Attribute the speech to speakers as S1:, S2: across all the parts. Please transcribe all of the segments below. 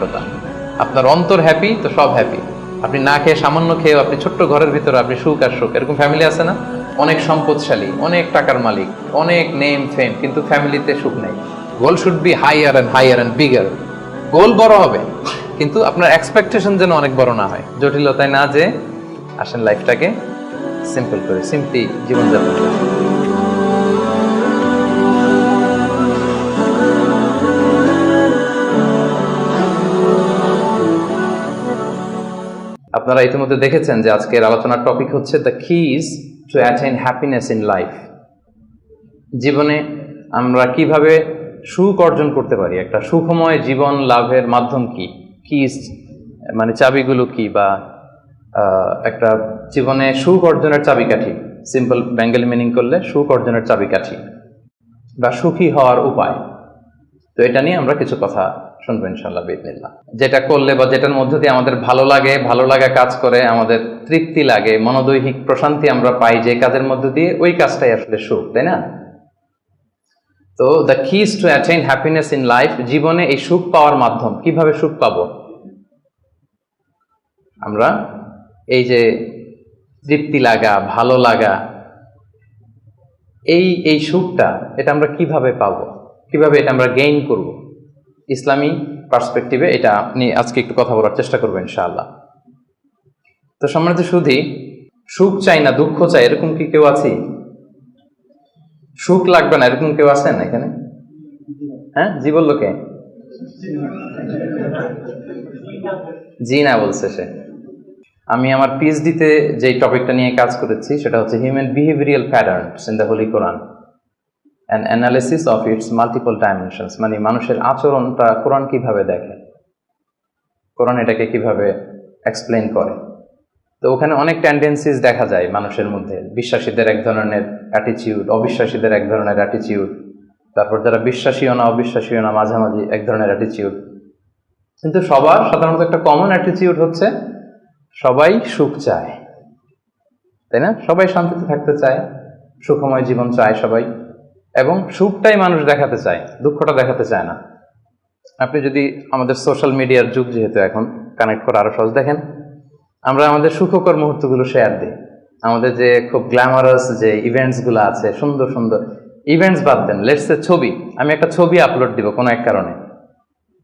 S1: ভদ্রতা আপনার অন্তর হ্যাপি তো সব হ্যাপি আপনি না খেয়ে সামান্য খেয়েও আপনি ছোট্ট ঘরের ভিতরে আপনি সুখ আর সুখ। এরকম ফ্যামিলি আছে না? অনেক সম্পদশালী, অনেক টাকার মালিক, অনেক নেম ফেম কিন্তু ফ্যামিলিতে সুখ নেই। Goal should be higher and higher and bigger goal বড় হবে, কিন্তু আপনার এক্সপেকটেশন যেন অনেক বড় না হয়। জটিলতায় না যে আসেন লাইফটাকে সিম্পল করে সিম্পলি জীবনযাপন। করি। আপনারা ইতিমধ্যে দেখেছেন যে আজকের আলোচনার টপিক হচ্ছে the keys to attain happiness in life জীবনে আমরা কীভাবে সুখ অর্জন করতে পারি? একটা সুখময় জীবন লাভের মাধ্যম কি? কিজ মানে চাবিগুলো কি? বা একটা জীবনে সুখ অর্জনের চাবিকাঠি? সিম্পল বেঙ্গলি মিনিং করলে সুখ অর্জনের চাবিকাঠি বা সুখী হওয়ার উপায়। তো এটা নিয়ে আমরা কিছু কথা শুনব ইনশাল্লাহ বিদিনিল্লাহ যেটা করলে বা যেটার মধ্য দিয়ে আমাদের ভালো লাগে, ভালো লাগা কাজ করে, আমাদের তৃপ্তি লাগে, মনোদৈহিক প্রশান্তি আমরা পাই যে কাজের মধ্য দিয়ে ওই কাজটাই আসলে সুখ, তাই না? তো the keys to attain happiness in life জীবনে এই সুখ পাওয়ার মাধ্যম, কীভাবে সুখ পাবো? আমরা এই যে তৃপ্তি লাগা, ভালো লাগা, এই এই সুখটা, এটা আমরা কীভাবে পাবো? কীভাবে এটা আমরা গেইন করব? ইসলামী পার্সপেক্টিভে এটা আপনি আজকে একটু কথা বলার চেষ্টা করব ইনশাআল্লাহ। তো সম্মানিত শুধু সুখ চাই না, দুঃখ চাই, এরকম কি কেউ আছে? সুখ লাগবে না, এরকম কেউ আছেন এখানে? হ্যাঁ জি বলল কে? জি না বলছে সে। আমি আমার পিএইচডিতে যে টপিকটা নিয়ে কাজ করেছি, সেটা হচ্ছে human behavioural patterns in the Holy Quran and analysis of its multiple dimensions মানে মানুষের আচরণটা কোরআন কীভাবে দেখে? কোরআন এটাকে কীভাবে এক্সপ্লেন করে? তো ওখানে অনেক টেন্ডেন্সিস দেখা যায় মানুষের মধ্যে। বিশ্বাসীদের এক ধরনের অ্যাটিচিউড অবিশ্বাসীদের এক ধরনের অ্যাটিচিউড তারপর যারা বিশ্বাসীও না, অবিশ্বাসীও না, মাঝামাঝি এক ধরনের অ্যাটিচিউড কিন্তু সবার সাধারণত একটা কমন অ্যাটিচিউড হচ্ছে, সবাই সুখ চায়। তাই না? সবাই শান্তিতে থাকতে চায়, সুখময় জীবন চায় সবাই। এবং সুখটাই মানুষ দেখাতে চায়, দুঃখটা দেখাতে চায় না। আপনি যদি আমাদের সোশ্যাল মিডিয়ার যুগ যেহেতু এখন কানেক্ট করা আরও সহজ, দেখেন, আমরা আমাদের সুখকর মুহূর্তগুলো শেয়ার দিই। আমাদের যে খুব গ্ল্যামারাস যে ইভেন্টসগুলো আছে, সুন্দর সুন্দর ইভেন্টস বাদ দেন লেটসে ছবি, আমি একটা ছবি আপলোড দিব কোনো এক কারণে।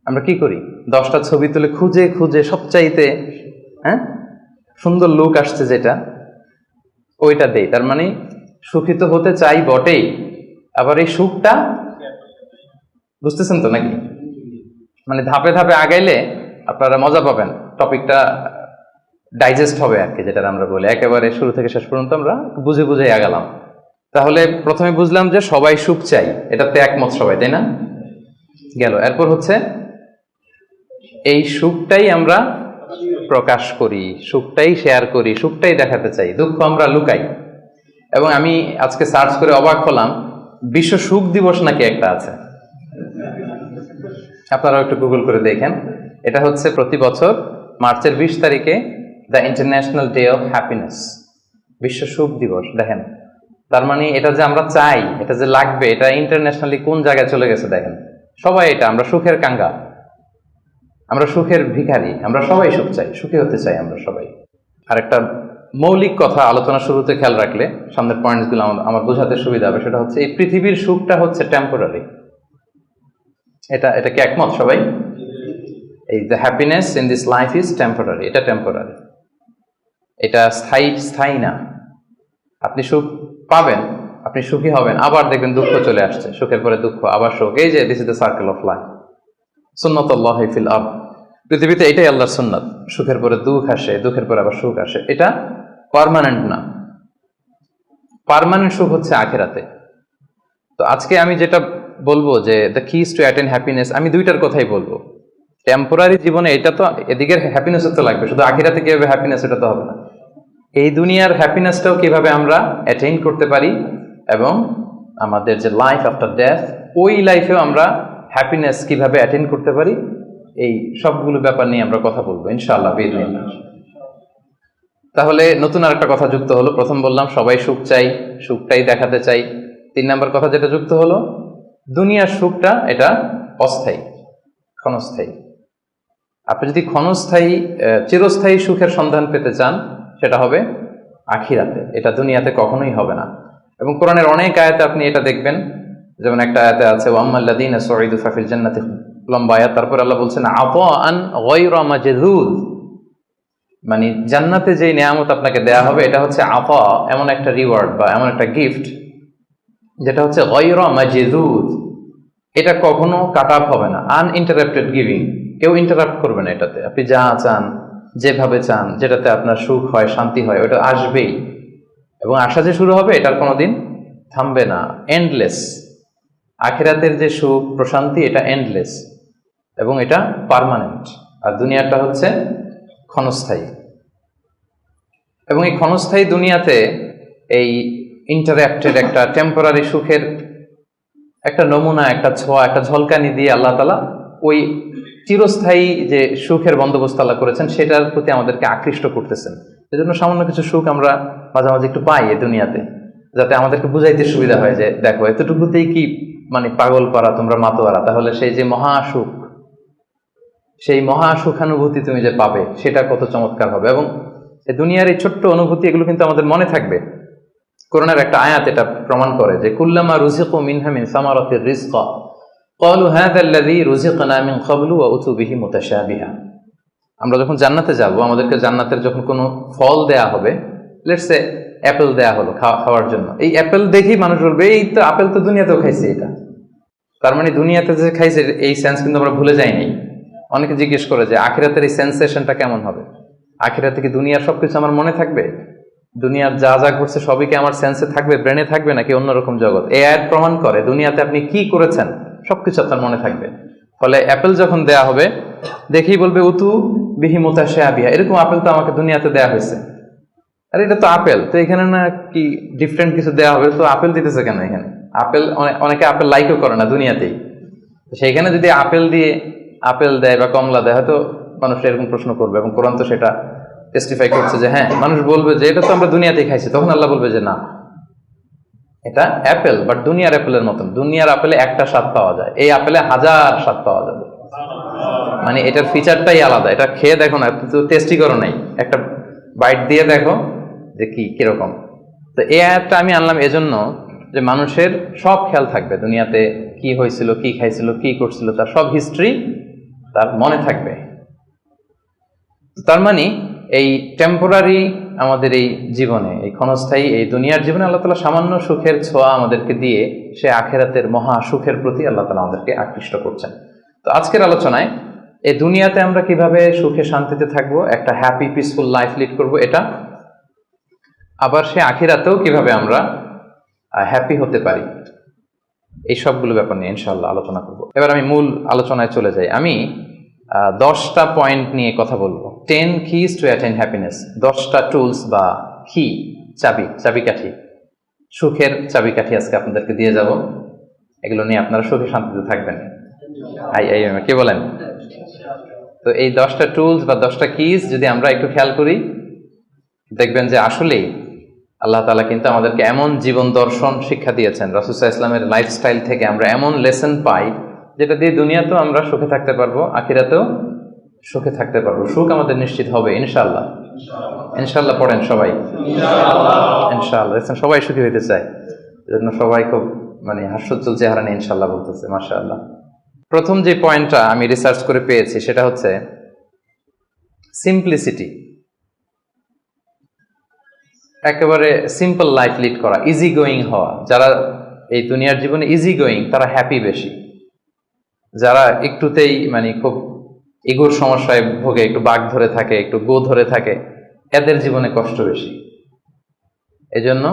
S1: আমরা কি করি? দশটা ছবি তুলে খুঁজে খুঁজে সবচাইতে হ্যাঁ সুন্দর লুক আসছে যেটা, ওইটা দেই। তার মানে সুখী তো হতে চাই বটেই। আবার এই সুখটা বুঝতেছেন তো নাকি? মানে ধাপে ধাপে আগাইলে আপনারা মজা পাবেন। টপিকটা ডাইজেস্ট হবে আর কি যেটা আমরা বলি। একেবারে শুরু থেকে শেষ পর্যন্ত আমরা বুঝে বুঝে আগালাম। তাহলে প্রথমে বুঝলাম যে সবাই সুখ চাই। এটাতে একমত সবাই, তাই না? গেল। এরপর হচ্ছে এই সুখটাই আমরা প্রকাশ করি, সুখটাই শেয়ার করি, সুখটাই দেখাতে চাই, দুঃখ আমরা লুকাই। এবং আমি আজকে সার্চ করে অবাক হলাম বিশ্ব সুখ দিবস নাকি একটা আছে? আপনারাও একটু গুগল করে দেখেন। এটা হচ্ছে প্রতি বছর মার্চের বিশ তারিখে the International Day of Happiness. বিশ্ব সুখ দিবস, দেখেন। তার মানে এটা যে আমরা চাই, এটা যে লাগবে, এটা ইন্টারন্যাশনালি কোন জায়গায় চলে গেছে, দেখেন। সবাই এটা, আমরা সুখের কাঙ্গা। আমরা সুখের ভিখারি, আমরা সবাই সুখ চাই, সুখী হতে চাই আমরা সবাই। আর একটা মৌলিক কথা আলোচনা শুরুতে খেয়াল রাখলে সামনের পয়েন্টসগুলো আমার বোঝাতে সুবিধা হবে। সেটা হচ্ছে এই পৃথিবীর সুখটা হচ্ছে টেম্পোরারি এটা এটা কি একমত সবাই? এই the happiness in this life is temporary এটা টেম্পোরারি এটা স্থায়ী স্থায়ী না। আপনি সুখ পাবেন, আপনি সুখী হবেন, আবার দেখবেন দুঃখ চলে আসছে। সুখের পরে দুঃখ, আবার সুখ। এই যে this is the circle of life সুন্নত আল্লাহ ফিল আব পৃথিবীতে এটাই আল্লাহর সুন্নত। সুখের পরে দুঃখ আসে, দুঃখের পরে আবার সুখ আসে। এটা পার্মানেন্ট না। পারমানেন্ট সুখ হচ্ছে আখেরাতে। তো আজকে আমি যেটা বলব যে the keys to attain happiness আমি দুইটার কথাই বলব। টেম্পোরারি জীবনে এটা তো এদিকের হ্যাপিনেস তো লাগবে, শুধু আখিরাতে কীভাবে হ্যাপিনেস এটা তো হবে না। এই দুনিয়ার হ্যাপিনেসটাও কীভাবে আমরা অ্যাটেইন করতে পারি এবং আমাদের যে লাইফ আফটার ডেথ ওই লাইফেও আমরা হ্যাপিনেস কীভাবে অ্যাটেন্ড করতে পারি, এই সবগুলো ব্যাপার নিয়ে আমরা কথা বলব, ইনশাআল্লাহ বিদিনিল্লাহ তাহলে নতুন আরেকটা কথা যুক্ত হলো। প্রথম বললাম, সবাই সুখ চাই, সুখটাই দেখাতে চাই। তিন নম্বর কথা যেটা যুক্ত হলো, দুনিয়ার সুখটা এটা অস্থায়ী, ক্ষণস্থায়ী। আপনি যদি ক্ষণস্থায়ী চিরস্থায়ী সুখের সন্ধান পেতে চান, সেটা হবে আখিরাতে। এটা দুনিয়াতে কখনোই হবে না। এবং কোরআনের অনেক আয়াতে আপনি এটা দেখবেন। যেমন একটা আয়াতে আছে ওয়াম্মাল্লাদিন সঈদু ফাফিল জান্নাতি লম্বা আয়াত। তারপর আল্লাহ বলছেন, আতাআন গায়রা মাজদুদ মানে জান্নাতে যে নিয়ামত আপনাকে দেয়া হবে, এটা হচ্ছে আফা, এমন একটা রিওয়ার্ড বা এমন একটা গিফট যেটা হচ্ছে এটা কখনো কাট আপ হবে না আনইন্টারাপ্টেড গিভিং কেউ ইন্টারাপ্ট করবে না এটাতে। আপনি যা চান, যেভাবে চান, যেটাতে আপনার সুখ হয়, শান্তি হয়, ওটা আসবেই। এবং আসা যে শুরু হবে, এটার কোনোদিন থামবে না। এন্ডলেস আখেরাতের যে সুখ, প্রশান্তি, এটা এন্ডলেস এবং এটা পার্মানেন্ট আর দুনিয়াটা হচ্ছে ক্ষণস্থায়ী। এবং এই ক্ষণস্থায়ী দুনিয়াতে এই ইন্টারাক্টেড একটা টেম্পোরারি সুখের একটা নমুনা, একটা ছোঁয়া, একটা ঝলকানি দিয়ে আল্লাহ তালা ওই চিরস্থায়ী যে সুখের বন্দোবস্ত আল্লাহ করেছেন, সেটার প্রতি আমাদেরকে আকৃষ্ট করতেছেন। এজন্য সামান্য কিছু সুখ আমরা মাঝে মাঝে একটু পাই এই দুনিয়াতে, যাতে আমাদেরকে বুঝাইতে সুবিধা হয় যে, দেখো, এতটুকুতেই কি মানে পাগল পারা, তোমরা মাতোয়ারা, তাহলে সেই যে মহা সুখ সেই মহা সুখানুভূতি তুমি যে পাবে, সেটা কত চমৎকার হবে। এবং দুনিয়ার এই ছোট্ট অনুভূতি, এগুলো কিন্তু আমাদের মনে থাকবে। করোনার একটা আয়াত এটা প্রমাণ করে যে, কুল্লামা রুজিক মিনহা মিন সামারতির কলু হাদা আল্লাযী রুজিকনা মিন ক্বাবলু বিহি মুতাশাবিহা। আমরা যখন জান্নাতে যাব, আমাদেরকে জান্নাতের যখন কোনো ফল দেয়া হবে লেটস এ অ্যাপেল দেয়া হলো খাওয়ার জন্য, এই অ্যাপেল দেখি মানুষ বলবে, এই তো আপেল তো দুনিয়াতেও খাইছি এটা। তার মানে দুনিয়াতে যে খাইছে, এই সেন্স কিন্তু আমরা ভুলে যাইনি। অনেকে জিজ্ঞেস করে যে, আখিরাতের এই সেন্সেশনটা কেমন হবে? আখিরাতে থেকে দুনিয়ার সবকিছু আমার মনে থাকবে? দুনিয়ার যা যা ঘটছে সবই কি আমার সেন্সে থাকবে ব্রেনে থাকবে নাকি অন্যরকম জগৎ? এই আয়াত প্রমাণ করে দুনিয়াতে আপনি কি করেছেন, সবকিছু আপনার মনে থাকবে। ফলে অ্যাপেল যখন দেয়া হবে, দেখেই বলবে, উতু বিহি মোতা শেয়াবিয়া এরকম আপেল তো আমাকে দুনিয়াতে দেয়া হয়েছে। আরে এটা তো আপেল তো এখানে না কি ডিফারেন্ট কিছু দেওয়া হবে? তো আপেল দিতেছে কেন এখানে? আপেল অনেকে আপেল লাইকও করে না দুনিয়াতেই। সেইখানে যদি আপেল দিয়ে আপেল দেয় বা কমলা দেয়, হয়তো মানুষ এরকম প্রশ্ন করবে এবং কোরআন তো সেটা টেস্টিফাই করছে যে হ্যাঁ মানুষ বলবে যে এটা তো আমরা দুনিয়াতে খাইছি, তখন আল্লাহ বলবে যে না। এটা অ্যাপেল বাট দুনিয়ার অ্যাপেলের মতন। দুনিয়ার আপেলে একটা স্বাদ পাওয়া যায়, এই আপেলে হাজার স্বাদ পাওয়া যাবে। মানে এটার ফিচারটাই আলাদা। এটা খেয়ে দেখো না তো টেস্টি করো নাই। একটা বাইট দিয়ে দেখো যে কি, কীরকম। তো এই অ্যাপটা আমি আনলাম এজন্য যে মানুষের সব খেয়াল থাকবে, দুনিয়াতে কি হয়েছিল, কি খাইছিল, কি করছিল, তার সব হিস্ট্রি তার মনে থাকবে। তার মানে এই টেম্পোরারি আমাদের এই জীবনে, এই ক্ষণস্থায়ী এই দুনিয়ার জীবনে আল্লাহ তালা সামান্য সুখের ছোঁয়া আমাদেরকে দিয়ে সে আখেরাতের মহা সুখের প্রতি আল্লাহ তালা আমাদেরকে আকৃষ্ট করছেন। তো আজকের আলোচনায় এই দুনিয়াতে আমরা কীভাবে সুখে শান্তিতে থাকব, একটা হ্যাপি পিসফুল লাইফ লিড করব এটা, আবার সে আখিরাতেও কীভাবে আমরা হ্যাপি হতে পারি, এই সবগুলো ব্যাপার নিয়ে ইনশাল্লাহ আলোচনা করব। এবার আমি মূল আলোচনায় চলে যাই। আমি দশটা পয়েন্ট নিয়ে কথা বলব। Ten keys to attain happiness দশটা টুলস বা কি চাবি, চাবিকাঠি। সুখের চাবিকাঠি আজকে আপনাদেরকে দিয়ে যাব। এগুলো নিয়ে আপনারা সুখে শান্তিতে থাকবেন। আই আই এম কে বলেন? তো এই দশটা টুলস বা দশটা কিজ যদি আমরা একটু খেয়াল করি, দেখবেন যে আসলেই আল্লাহ তালা কিন্তু আমাদেরকে এমন জীবন দর্শন শিক্ষা দিয়েছেন। রাসুসাহ ইসলামের লাইফস্টাইল থেকে আমরা এমন লেসন পাই যেটা দিয়ে দুনিয়াতেও আমরা সুখে থাকতে পারব আখিরাতেও সুখে থাকতে পারব। সুখ আমাদের নিশ্চিত হবে ইনশাল্লাহ ইনশাল্লাহ পড়েন সবাই। ইনশাল্লাহ দেখছেন সবাই সুখী হইতে চায়। এজন্য সবাই খুব মানে হাস্যোজ্জ্বল চেহারা নিয়ে ইনশাল্লাহ বলতেছে মাশাআল্লাহ। প্রথম যে পয়েন্টটা আমি রিসার্চ করে পেয়েছি সেটা হচ্ছে সিম্পলিসিটি একেবারে সিম্পল লাইফ লিড করা ইজি গোয়িং হওয়া। যারা এই দুনিয়ার জীবনে ইজি গোয়িং তারা হ্যাপি বেশি। যারা একটুতেই মানে খুব ইগোর সমস্যায় ভোগে, একটু বাঘ ধরে থাকে, একটু গো ধরে থাকে, এদের জীবনে কষ্ট বেশি। এজন্য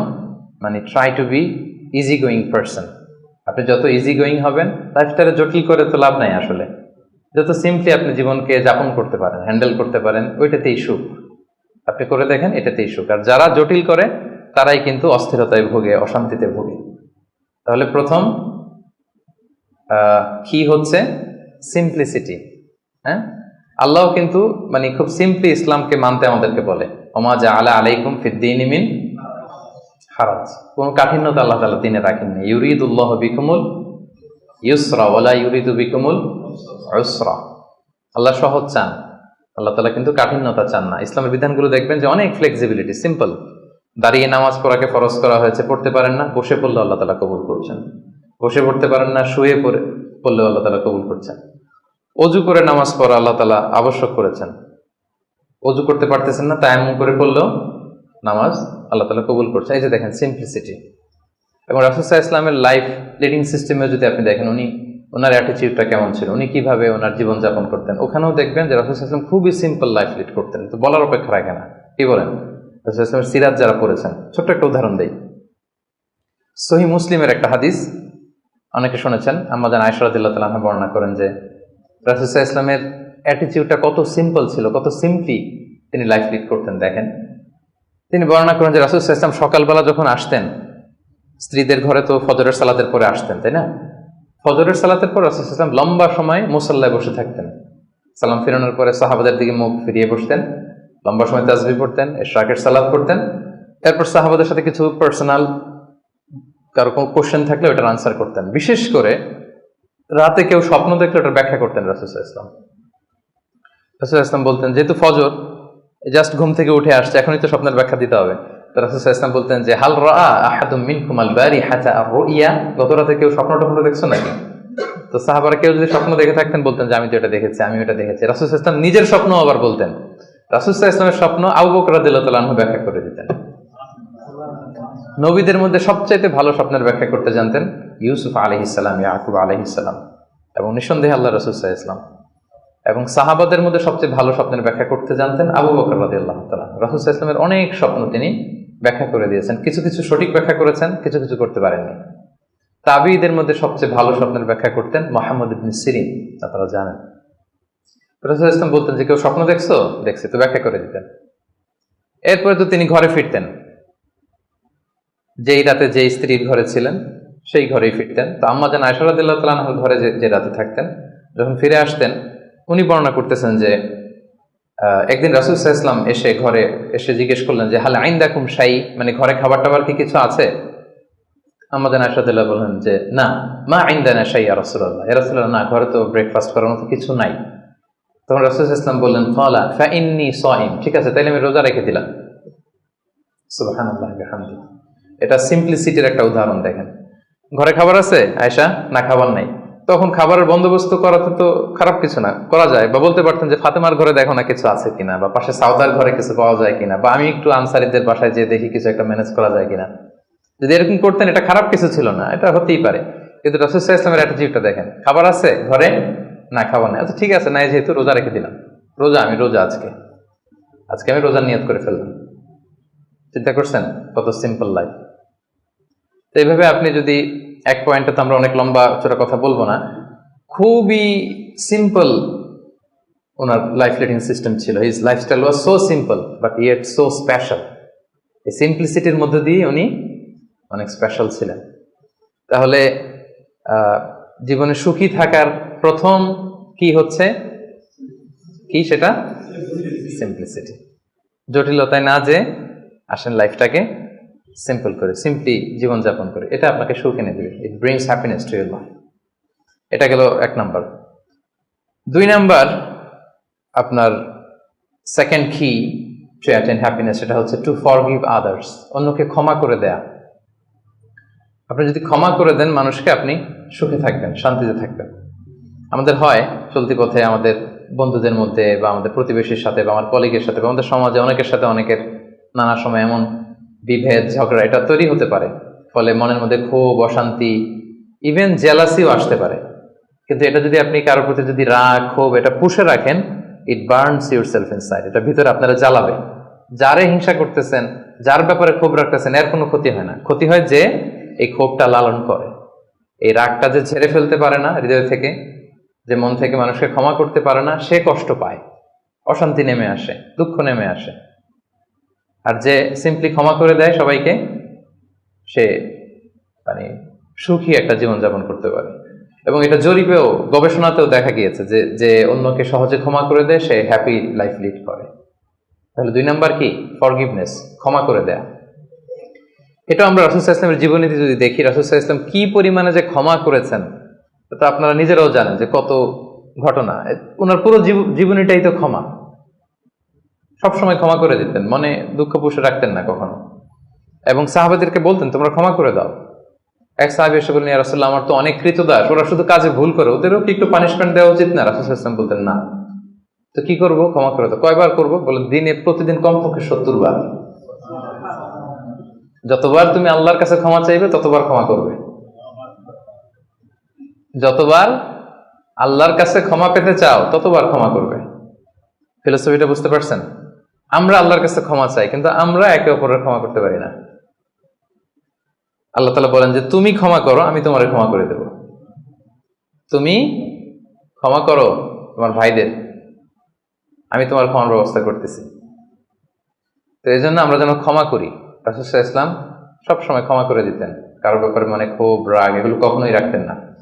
S1: মানে try to be easy going person আপনি যত ইজি গোয়িং হবেন লাইফটাকে জটিল করে তো লাভ নাই আসলে। যত সিম্পলি আপনি জীবনকে যাপন করতে পারেন হ্যান্ডেল করতে পারেন, ওইটাতেই সুখ। আপনি করে দেখেন, এটাতেই সুখ। আর যারা জটিল করে, তারাই কিন্তু অস্থিরতায় ভোগে, অশান্তিতে ভোগে। তাহলে প্রথম কি হচ্ছে? সিম্পলিসিটি হ্যাঁ? আল্লাহ কিন্তু মানে খুব সিম্পলি ইসলামকে মানতে আমাদেরকে বলে। ওমা জা আলা আলাইকুম ফিদ্দিন মিন হারাজ। কোন কাঠিন্যতা আল্লাহ তালা দিনে রাখেননি। ইউরিদুল্লাহ বিকুমুল ইউসরা ওলা ইউরিদু বিকুমুল উসরা। আল্লাহ সহজ চান। আল্লাহ তালা কিন্তু কাঠিন্যতা চান না। ইসলামের বিধানগুলো দেখবেন যে অনেক ফ্লেক্সিবিলিটি সিম্পল দাঁড়িয়ে নামাজ পড়াকে ফরজ করা হয়েছে, পড়তে পারেন না, বসে পড়লে আল্লাহ তালা কবুল করছেন। বসে পড়তে পারেন না, শুয়ে পড়ে পড়লেও আল্লাহ তালা কবুল করছেন। অজু করে নামাজ পড়া আল্লাহ তালা আবশ্যক করেছেন। অজু করতে পারতেছেন না তাই এমন করে পড়লেও নামাজ আল্লাহ তালা কবুল করছে এই যে দেখেন সিম্পলিসিটি এবং রাসুসাহ ইসলামের লাইফ লিডিং সিস্টেমে যদি আপনি দেখেন, উনি, ওনার অ্যাটিটিউডটা কেমন ছিল, উনি কীভাবে ওনার জীবন যাপন করতেন, ওখানেও দেখবেন যে রাসুসাহ ইসলাম খুবই সিম্পল লাইফ লিড করতেন। তো বলার অপেক্ষা রাখে না। কী বলেন? রাসুসাহ ইসলামের সিরাজ যারা পড়েছেন, ছোট্ট একটা উদাহরণ দেই। সহি মুসলিমের একটা হাদিস অনেকে শুনেছেন আমাদের আয়সরাদিল্লাহ তালা বর্ণনা করেন যে রাসুসাহ ইসলামের অ্যাটিচিউডটা কত সিম্পল ছিল, কত সিম্পলি তিনি লাইফ লিড করতেন। দেখেন, তিনি বর্ণনা করেন যে রাসুসাহ ইসলাম সকালবেলা যখন আসতেন, স্ত্রীদের ঘরে তো ফজরের সালাতের পরে আসতেন, তাই না? ফজরের সালাতের পর রাসুল ইসলাম লম্বা সময় মুসাল্লায় বসে থাকতেন। সালাম ফিরানোর পরে সাহাবাদের দিকে মুখ ফিরিয়ে বসতেন, লম্বা সময় তাজবি পড়তেন শাকের সালাদ পড়তেন। এরপর সাহাবাদের সাথে কিছু পার্সোনাল কারও কোনো কোশ্চেন থাকলে ওটার আনসার করতেন। বিশেষ করে রাতে কেউ স্বপ্ন দেখলে ওটার ব্যাখ্যা করতেন রাসুল ইসলাম রাসুল ইসলাম বলতেন, যেহেতু ফজর জাস্ট ঘুম থেকে উঠে আসছে, এখনই তো স্বপ্নের ব্যাখ্যা দিতে হবে। তো রাসুল ইসলাম বলতেন যে, হাল রা আহাদুম মিন কুমাল বারি হাতা ইয়া গত রাতে কেউ স্বপ্ন টপ্ন দেখছ নাকি? তো সাহাবারা কেউ যদি স্বপ্ন দেখে থাকতেন, বলতেন যে, আমি তো এটা দেখেছি, আমি এটা দেখেছি। রাসুল ইসলাম নিজের স্বপ্ন আবার বলতেন। রাসুল ইসলামের স্বপ্ন আবু বকর দিল্লাহ ব্যাখ্যা করে দিতেন। নবীদের মধ্যে সবচাইতে ভালো স্বপ্নের ব্যাখ্যা করতে জানতেন ইউসুফ আলহিসাল্লাম ইয়াকুব আলহিসাল্লাম এবং নিঃসন্দেহে আল্লাহ রসুল ইসলাম এবং সাহাবাদের মধ্যে সবচেয়ে ভালো স্বপ্নের ব্যাখ্যা করতে জানতেন আবু বকর রাদি আল্লাহ তালা রাসুল ইসলামের অনেক স্বপ্ন তিনি ব্যাখ্যা করে দিয়েছেন। কিছু কিছু সঠিক ব্যাখ্যা করেছেন, কিছু কিছু করতে পারেননি। তাবিদের মধ্যে সবচেয়ে ভালো স্বপ্নের ব্যাখ্যা করতেন মোহাম্মদ ইবন সিরিন, আপনারা জানেন। রসুল ইসলাম বলতেন যে, কেউ স্বপ্ন দেখছ? দেখছি, তো ব্যাখ্যা করে দিতেন। এরপরে তো তিনি ঘরে ফিরতেন। যেই রাতে যেই স্ত্রীর ঘরে ছিলেন, সেই ঘরেই ফিরতেন। তো আম্মা যেন আয়সরাদুল্লাহ তালাহর ঘরে যে রাতে থাকতেন, যখন ফিরে আসতেন, উনি বর্ণনা করতেছেন যে একদিন রাসুল ইসলাম এসে ঘরে এসে জিজ্ঞেস করলেন যে, হালে আইন দেখুন সাই মানে ঘরে খাবার টাবার কি কিছু আছে? আমাদের আশাদুল্লাহ বললেন যে, না, মা আইন দেন সাই রসুল্লাহ রসুল্লাহ না, ঘরে তো ব্রেকফাস্ট করার মতো কিছু নাই। তখন রাসুল ইসলাম বললেন, ফলা, ফাইন্নি সইম। ঠিক আছে, তাইলে আমি রোজা রেখে দিলাম। সুবাহান এটা সিম্পলিসিটির একটা উদাহরণ দেখেন। ঘরে খাবার আছে? আয়সা না, খাবার নাই। তখন খাবারের বন্দোবস্ত করাতে তো খারাপ কিছু না, করা যায় বা বলতে পারতেন যে, ফাতেমার ঘরে দেখো না কিছু আছে কিনা বা পাশে সাউদার ঘরে কিছু পাওয়া যায় কিনা বা আমি একটু আনসারিদের বাসায় যেয়ে দেখি কিছু একটা ম্যানেজ করা যায় কিনা। যদি এরকম করতেন, এটা খারাপ কিছু ছিল না, এটা হতেই পারে। কিন্তু রসুল ইসলামের অ্যাটিটিউডটা দেখেন, খাবার আছে, ঘরে? না, খাবার নেই। আচ্ছা ঠিক আছে, নাই, যেহেতু রোজা রেখে দিলাম। রোজা, আমি রোজা আজকে। আজকে আমি রোজা নিয়ত করে ফেললাম। চিন্তা করছেন? কত সিম্পল লাইফ তো এইভাবে আপনি যদি এক পয়েন্টে তো আমরা অনেক লম্বা ছোট কথা বলব না, খুবই সিম্পল ওনার লাইফ লিডিং সিস্টেম ছিল। His lifestyle was so simple but yet so special এই সিম্পলিসিটির মধ্যে দিয়ে উনি অনেক স্পেশাল ছিলেন। তাহলে জীবনে সুখী থাকার প্রথম কি হচ্ছে? কি সেটা? সিম্পলিসিটি জটিলতায় না যে আসেন লাইফটাকে সিম্পল করে সিম্পলি জীবনযাপন করে। এটা আপনাকে সুখ এনে দেবে। It brings happiness to your life এটা গেল এক নাম্বার। দুই নাম্বার, আপনার সেকেন্ড কি টু অ্যাটেন্ড হ্যাপিনেস সেটা হচ্ছে টু ফরগিভ আদার্স অন্যকে ক্ষমা করে দেয়া। আপনি যদি ক্ষমা করে দেন, মানুষকে আপনি সুখে থাকবেন, শান্তিতে থাকবেন। আমাদের হয় চলতি পথে আমাদের বন্ধুদের মধ্যে বা আমাদের প্রতিবেশীর সাথে বা আমার কলিগের সাথে বা আমাদের সমাজে অনেকের সাথে অনেকের নানা সময় এমন বিভেদ, ঝগড়া, এটা তৈরি হতে পারে। ফলে মনের মধ্যে ক্ষোভ, অশান্তি ইভেন জেলাসিও আসতে পারে। কিন্তু এটা যদি আপনি কারোর প্রতি যদি রাগ, ক্ষোভ, এটা পুষে রাখেন it burns yourself inside এটা ভিতরে আপনারা জ্বালাবে যারে হিংসা করতেছেন, যার ব্যাপারে ক্ষোভ রাখতেছেন, এর কোনো ক্ষতি হয় না। ক্ষতি হয় যে এই ক্ষোভটা লালন করে। এই রাগটা যে ছেড়ে ফেলতে পারে না হৃদয় থেকে, যে মন থেকে মানুষকে ক্ষমা করতে পারে না, সে কষ্ট পায়। অশান্তি নেমে আসে, দুঃখ নেমে আসে। আর যে সিম্পলি ক্ষমা করে দেয় সবাইকে, সে মানে সুখী একটা জীবনযাপন করতে পারে। এবং এটা জরিপেও, গবেষণাতেও দেখা গিয়েছে যে যে অন্যকে সহজে ক্ষমা করে দেয়, সে হ্যাপি লাইফ লিড করে। তাহলে দুই নাম্বার কি? ফরগিভনেস ক্ষমা করে দেয়া। এটা আমরা রাসুসাহ ইসলামের জীবনীতে যদি দেখি রাসুসাহ ইসলাম কি পরিমাণে যে ক্ষমা করেছেন, তো আপনারা নিজেরাও জানেন যে কত ঘটনা। ওনার পুরো জীব- জীবনীটাই তো ক্ষমা। সবসময় ক্ষমা করে দিতেন, মনে দুঃখ পুষে রাখতেন না কখনো। এবং সাহাবাদেরকে বলতেন, তোমরা ক্ষমা করে দাও। এক সাহাবি এসে বললেন রাসুল্লাহ আমার তো অনেক কৃতদাস, ওরা শুধু কাজে ভুল করে, ওদেরও কি একটু পানিশমেন্ট দেওয়া উচিত না? রাসুল ইসলাম বলতেন, না। তো কি করব? ক্ষমা করে দাও। কয়বার করব? বলে দিনে, প্রতিদিন কমপক্ষে সত্তর বার। যতবার তুমি আল্লাহর কাছে ক্ষমা চাইবে, ততবার ক্ষমা করবে। যতবার আল্লাহর কাছে ক্ষমা পেতে চাও, ততবার ক্ষমা করবে। ফিলোসফিটা বুঝতে পারছেন? আমরা আল্লাহর কাছে ক্ষমা চাই, কিন্তু আমরা একে অপরের ক্ষমা করতে পারি না। আল্লাহ তালা বলেন যে, তুমি ক্ষমা করো, আমি তোমার ক্ষমা করে দেব। তুমি ক্ষমা করো তোমার ভাইদের। আমি তোমার ক্ষমার ব্যবস্থা করতেছি। তো এই জন্য আমরা যেন ক্ষমা করি। রাসুসাহ ইসলাম সবসময় ক্ষমা করে দিতেন। কারোর ব্যাপারে মানে ক্ষোভ, রাগ, এগুলো কখনোই রাখতেন না।